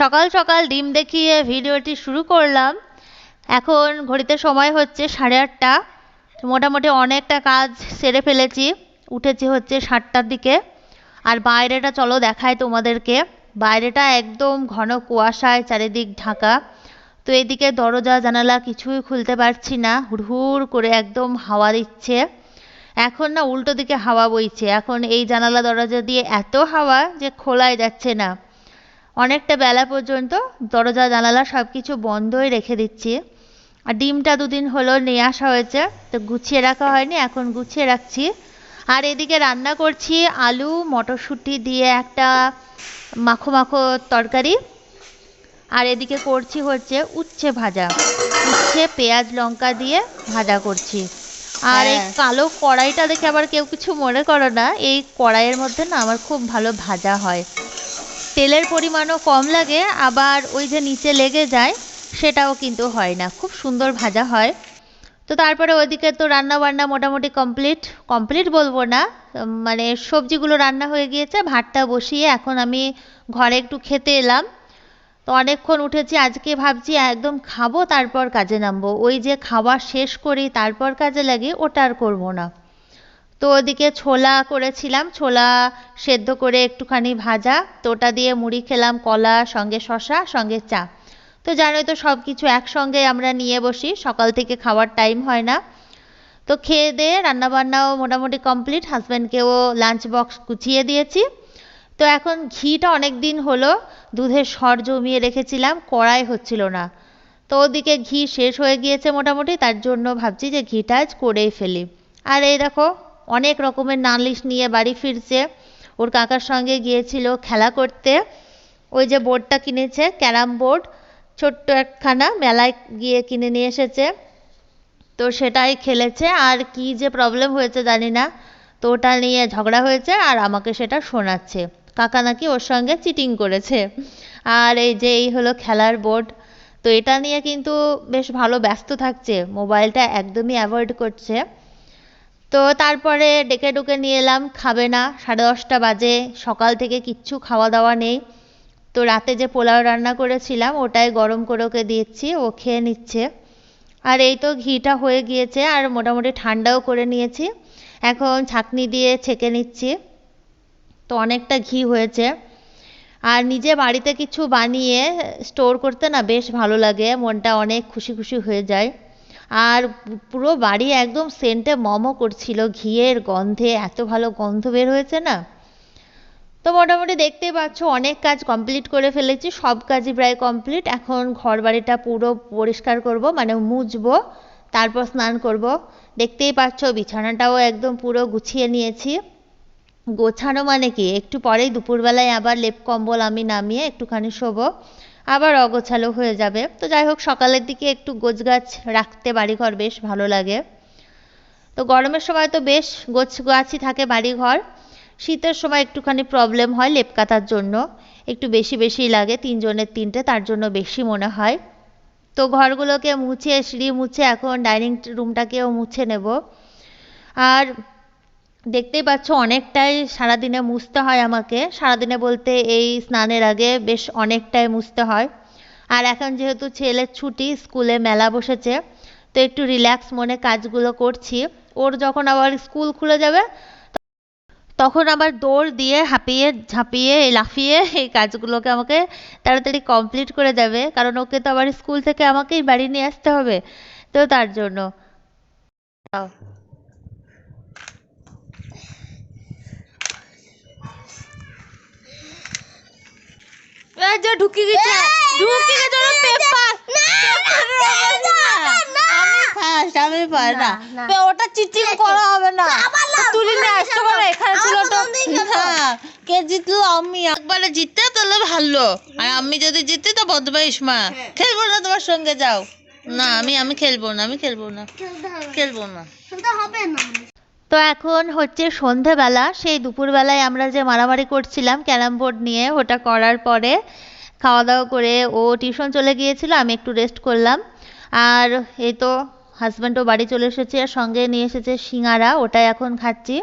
সকাল সকাল ডিম দেখিয়ে ভিডিওটি শুরু করলাম। এখন ঘড়িতে সময় হচ্ছে সাড়ে আটটা। মোটামুটি অনেকটা কাজ সেরে ফেলেছি। উঠেছি হচ্ছে সাতটার দিকে। আর বাইরেটা চলো দেখায় তোমাদেরকে। বাইরেটা একদম ঘন কুয়াশায় চারিদিক ঢাকা। তো এদিকে দরজা, জানালা কিছুই খুলতে পারছি না। হুড়হুড় করে একদম হাওয়া দিচ্ছে। এখন না উল্টো দিকে হাওয়া বইছে। এখন এই জানালা দরজা দিয়ে এত হাওয়া যে খোলাই যাচ্ছে না। অনেকটা বেলা পর্যন্ত দরজা জানালা সব কিছু বন্ধই রেখে দিচ্ছি। আর ডিমটা দুদিন হলো নিয়ে আসা হয়েছে তো গুছিয়ে রাখা হয়নি এখন গুছিয়ে রাখছি। আর এদিকে রান্না করছি আলু মটরশুঁটি দিয়ে একটা মাখো মাখো তরকারি। আর এদিকে করছি হচ্ছে উচ্ছে ভাজা। উচ্ছে পেঁয়াজ লঙ্কা দিয়ে ভাজা করছি। আর এই হ্যাঁ। কালো কড়াইটা দেখে আবার কেউ কিছু মনে করো না এই কড়াইয়ের মধ্যে না আমার খুব ভালো ভাজা হয়। তেলের পরিমাণও কম লাগে, আবার ওই যে নিচে লেগে যায়, সেটাও কিন্তু হয় না। খুব সুন্দর ভাজা হয়। তো তারপরে ওইদিকে তো রান্না বান্না মোটামুটি কমপ্লিট। কমপ্লিট বলব না মানে সবজিগুলো রান্না হয়ে গিয়েছে, ভাতটা বসিয়ে এখন আমি ঘরে একটু খেতে এলাম। তো অনেকক্ষণ উঠেছি, আজকে ভাবছি একদম খাব, তারপর কাজে নামবো। ওই যে খাওয়া শেষ করি, তারপর কাজে লাগি, ওটা আর করব না। তো ওদিকে ছোলা করেছিলাম, ছোলা সেদ্ধ করে একটুখানি ভাজা। তো ওটা দিয়ে মুড়ি খেলাম, কলা, সঙ্গে শশা সঙ্গে চা। তো জানোই তো সব কিছু একসঙ্গে আমরা নিয়ে বসি, সকাল থেকে খাওয়ার টাইম হয় না। তো খেয়ে দিয়ে রান্নাবান্নাও মোটামুটি কমপ্লিট হাজব্যান্ডকেও লাঞ্চ বক্স গুছিয়ে দিয়েছি। তো এখন ঘিটা অনেক দিন হলো, দুধের সর জমিয়ে রেখেছিলাম, কড়াই হচ্ছিল না। তো ওদিকে ঘি শেষ হয়ে গিয়েছে মোটামুটি, তার জন্য ভাবছি যে ঘিটা আজ করেই ফেলি। আর এই দেখো অনেক রকমের নালিশ নিয়ে বাড়ি ফিরছে। ওর কাকার সঙ্গে গিয়েছিল খেলা করতে। ওই যে বোর্ডটা কিনেছে, ক্যারাম বোর্ড, ছোট্ট একখানা মেলায় গিয়ে কিনে নিয়ে এসেছে। তো সেটাই খেলেছে। আর কি যে প্রবলেম হয়েছে জানি না। তো ওটা নিয়ে ঝগড়া হয়েছে আর আমাকে সেটা শোনাচ্ছে। কাকা নাকি ওর সঙ্গে চিটিং করেছে। আর এই যে এই হলো খেলার বোর্ড। তো এটা নিয়ে কিন্তু বেশ ভালো ব্যস্ত থাকছে। মোবাইলটা একদমই অ্যাভয়েড করছে। তো তারপরে ডেকে ডুকে নিয়ে এলাম, খাবে না, সাড়ে দশটা বাজে, সকাল থেকে কিচ্ছু খাওয়া দাওয়া নেই। তো রাতে যে পোলাও রান্না করেছিলাম, ওটাই গরম করে ওকে দিচ্ছি ও খেয়ে নিচ্ছে। আর এই তো ঘিটা হয়ে গিয়েছে, আর মোটামুটি ঠান্ডাও করে নিয়েছি। এখন ছাঁকনি দিয়ে ছেঁকে নিচ্ছি। তো অনেকটা ঘি হয়েছে। আর নিজে বাড়িতে কিছু বানিয়ে, স্টোর করতে না বেশ ভালো লাগে, মনটা অনেক খুশি খুশি হয়ে যায়। আর পুরো বাড়ি একদম সেন্টে মমো করছিল, ঘিয়ের গন্ধে, এত ভালো গন্ধ বের হয়েছে না? তো মোটামুটি দেখতেই পাচ্ছ, অনেক কাজ কমপ্লিট করে ফেলেছি, সব কাজই প্রায় কমপ্লিট এখন ঘর বাড়িটা পুরো পরিষ্কার করব মানে মুছবো, তারপর স্নান করব। দেখতেই পাচ্ছ, বিছানাটাও একদম পুরো গুছিয়ে নিয়েছি। গোছানো মানে কি? একটু পরেই দুপুরবেলায় আবার লেপ কম্বল আমি নামিয়ে একটুখানি শোবো। আবার অগোছালো হয়ে যাবে। তো যাই হোক, সকালের দিকে একটু গোছগাছ রাখতে বাড়িঘর বেশ ভালো লাগে। তো গরমের সময় তো বেশ গোছ গাছই থাকে বাড়িঘর। শীতের সময় একটুখানি প্রবলেম হয় লেপ কাটার জন্য। একটু বেশি বেশি লাগে, তিনজনের তিনটে, তার জন্য বেশি মনে হয়। তো ঘরগুলোকে মুছে, সিঁড়ি মুছে এখন ডাইনিং রুমটাকেও মুছে নেব। আর দেখতেই পাচ্ছ অনেকটাই সারাদিনে মুছতে হয় আমাকে। সারাদিনে বলতে এই স্নানের আগে বেশ অনেকটাই মুছতে হয়। আর এখন যেহেতু ছেলের ছুটি, স্কুলে মেলা বসেছে, তো একটু রিল্যাক্স মনে কাজগুলো করছি। ওর যখন আবার স্কুল খুলে যাবে, তখন আবার দৌড় দিয়ে হাঁপিয়ে ঝাঁপিয়ে লাফিয়ে এই কাজগুলোকে আমাকে তাড়াতাড়ি কমপ্লিট করে দেবে। কারণ ওকে তো আবার স্কুল থেকে আমাকেই বাড়ি নিয়ে আসতে হবে, তো তার জন্য। এই যে ঢুকি গেছে ঢুকি গেছে পেপার আমি ফার্স্ট আমি পার না ওটা চিচিং করা হবে না। তুলি নিয়ে আসতে পারে এখানে ছিল তো। হ্যাঁ কে জিতলো? আমি। একবারে জিততে তাহলে ভালো। আর আমি যদি জিতি তো বদমাইশ মা। খেলব না তোমার সঙ্গে যাও। না আমি আমি খেলব না আমি খেলব না। খেলব না। হবে না। তো এখন হচ্ছে সন্ধেবেলা, সেই দুপুরবেলায় আমরা যে মারামারি করছিলাম ক্যারাম বোর্ড নিয়ে, ওটা করার পরে খাওয়া দাওয়া করে ও টিউশন চলে গিয়েছিল, আমি একটু রেস্ট করলাম। আর এই তো হাজব্যান্ডও বাড়ি চলে এসেছে, আর সঙ্গে নিয়ে এসেছে সিঙ্গারা, ওটাই এখন খাচ্ছি।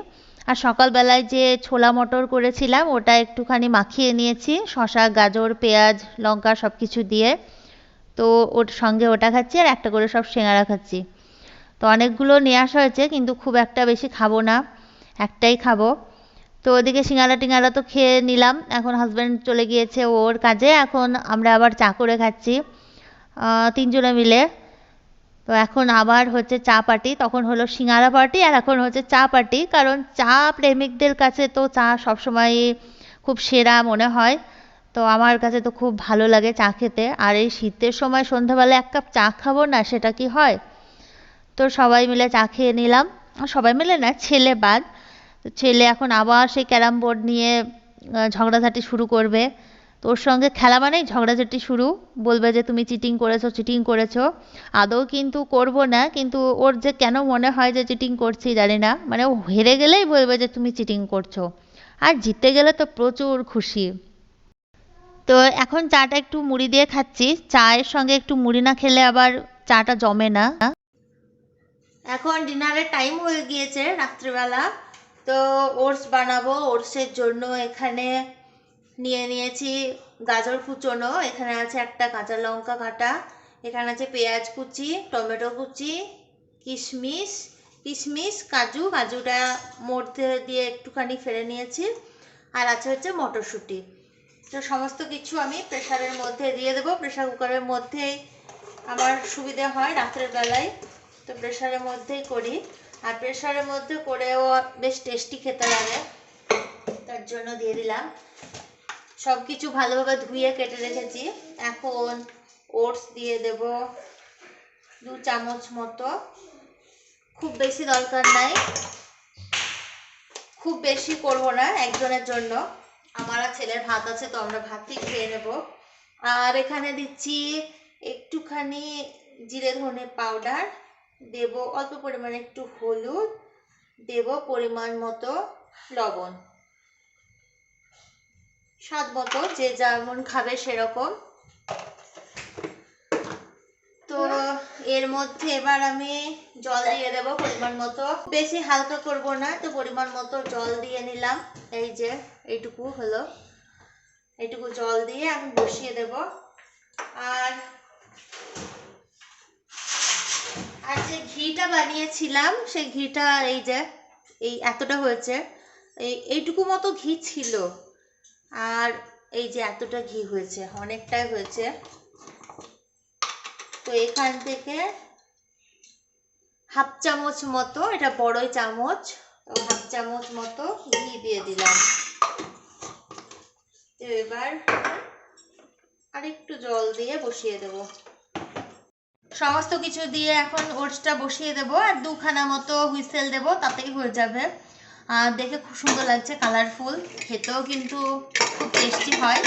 আর সকালবেলায় যে ছোলা মটর করেছিলাম, ওটা একটুখানি মাখিয়ে নিয়েছি, শসা, গাজর, পেঁয়াজ, লঙ্কা সব কিছু দিয়ে। তো ওর সঙ্গে ওটা খাচ্ছি, আর একটা করে সব সিঙ্গারা খাচ্ছি। তো অনেকগুলো নিয়ে আসা হয়েছে, কিন্তু খুব একটা বেশি খাব না, একটাই খাব। তো ওদিকে সিঙ্গারা টিঙ্গারা তো খেয়ে নিলাম, এখন হাজব্যান্ড চলে গিয়েছে ওর কাজে, এখন আমরা আবার চা করে খাচ্ছি তিনজনে মিলে। তো এখন আবার হচ্ছে চা পার্টি, তখন হলো সিঙ্গারা পার্টি আর এখন হচ্ছে চা পার্টি, কারণ চা প্রেমিকদের কাছে তো চা সবসময় খুব সেরা মনে হয়। তো আমার কাছে তো খুব ভালো লাগে চা খেতে, আর এই শীতের সময় সন্ধ্যাবেলা এক কাপ চা খাব না, সেটা কি হয়? তো সবাই মিলে চা খেয়ে নিলাম। সবাই মিলে না, ছেলে বাদ ছেলে এখন আবার সেই ক্যারাম বোর্ড নিয়ে ঝগড়াঝাটি শুরু করবে। তো ওর সঙ্গে খেলা মানেই ঝগড়াঝাটি শুরু। বলবে যে, তুমি চিটিং করেছ চিটিং করেছ। আদৌ কিন্তু করব না, কিন্তু ওর যে কেন মনে হয় যে চিটিং করছি জানি না। মানে ও হেরে গেলেই বলবে যে, তুমি চিটিং করছ। আর জিততে গেলে তো প্রচুর খুশি। তো এখন চাটা একটু মুড়ি দিয়ে খাচ্ছি। চায়ের সঙ্গে একটু মুড়ি না খেলে আবার চাটা জমে না। এখন ডিনারের টাইম হয়ে গিয়েছে রাত্রিবেলা। তো ওটস বানাবো ওটসের জন্য এখানে নিয়ে নিয়েছি গাজর কুচোনো। এখানে আছে একটা কাঁচা লঙ্কা কাটা। এখানে আছে পেঁয়াজ কুচি, টমেটো কুচি, কিশমিশ কিশমিশ, কাজু। কাজুটা মধ্যে দিয়ে একটুখানি ফেলে নিয়েছি। আর আছে হচ্ছে মটরশুঁটি। তো সমস্ত কিছু আমি প্রেসারের মধ্যে দিয়ে দেবো। প্রেসার কুকারের মধ্যেই আমার সুবিধে হয় রাত্রের বেলায়। তো প্রেসারের মধ্যেই করি। আর প্রেসারের মধ্যে করেও বেশ টেস্টি খেতে লাগে। তার জন্য দিয়ে দিলাম। সব কিছু ভালোভাবে ধুয়ে কেটে রেখেছি। এখন ওটস দিয়ে দেব দু চামচ মতো। খুব বেশি দরকার নাই। খুব বেশি করব না একজনের জন্য। আমার ছেলের ভাত আছে, তো আমরা ভাতই খেয়ে নেব। আর এখানে দিচ্ছি একটুখানি জিরে ধনে পাউডার দেব অল্প পরিমাণে একটু হলুদ, দেব পরিমাণ মতো লবণ। স্বাদ মতো যে যেমন খাবে সেরকম। তো এর মধ্যে এবার আমি জল দিয়ে দেবো পরিমাণ মতো। বেশি হালকা করব না, তো পরিমাণ মতো জল দিয়ে নিলাম। এই যে, এইটুকু হলো। এইটুকু জল দিয়ে আমি বসিয়ে দেব। আর আর যে ঘিটা বানিয়েছিলাম, সেই ঘিটা এই যে, এই এতটা হয়েছে। এই, এইটুকু মতো ঘি ছিল। আর এই যে এতটা ঘি হয়েছে, অনেকটাই হয়েছে। তো এখান থেকে হাফ চামচ মতো, এটা বড়ই চামচ, তো হাফ চামচ মতো ঘি দিয়ে দিলাম। তো এবার আরেকটু জল দিয়ে বসিয়ে দেব। সমস্ত কিছু দিয়ে এখন ওটসটা বসিয়ে দেব আর দুখানা মতো হুইসেল দেব, তাতেই হয়ে যাবে। আর দেখে খুব সুন্দর লাগছে, কালারফুল। খেতেও কিন্তু খুব টেস্টি হয়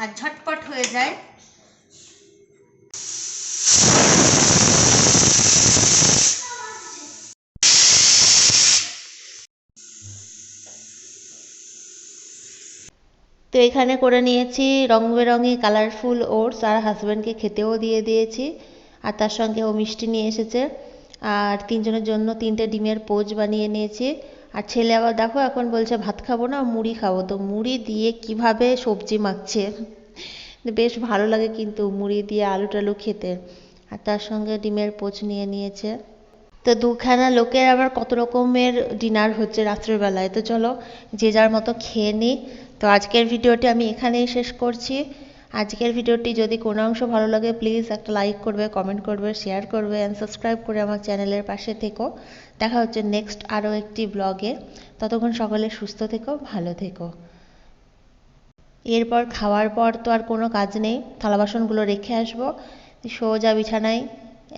আর ঝটপট হয়ে যায়। তো এখানে করে নিয়েছি রং বেরঙি কালারফুল ওটস, আর হাজব্যান্ডকে খেতেও দিয়ে দিয়েছি। আর তার সঙ্গে ও মিষ্টি নিয়ে এসেছে। আর তিনজনের জন্য তিনটে ডিমের পোচ বানিয়ে নিয়েছি। আর ছেলে আবার দেখো এখন বলছে, ভাত খাব না, মুড়ি খাব। তো মুড়ি দিয়ে কীভাবে সবজি মাখছে? বেশ ভালো লাগে কিন্তু মুড়ি দিয়ে আলু টালু খেতে। আর তার সঙ্গে ডিমের পোচ নিয়ে নিয়েছে। তো দুখানা লোকের আবার কত রকমের ডিনার হচ্ছে রাত্রের বেলায় তো চলো, যে যার মতো খেয়ে নিই। তো আজকের ভিডিওটি আমি এখানেই শেষ করছি। আজকের ভিডিওটি যদি কোনো অংশ ভালো লাগে প্লিজ একটা লাইক করবে কমেন্ট করবে শেয়ার করবে অ্যান্ড সাবস্ক্রাইব করে আমার চ্যানেলের পাশে থেকো। দেখা হচ্ছে নেক্সট আরও একটি ব্লগে ততক্ষণ সকলে সুস্থ থেকো, ভালো থেকো। এরপর খাওয়ার পর তো আর কোনো কাজ নেই। থালা বাসনগুলো রেখে আসব। সোজা বিছানায়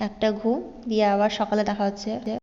একটা ঘুম। দিয়ে আবার সকালে দেখা হচ্ছে।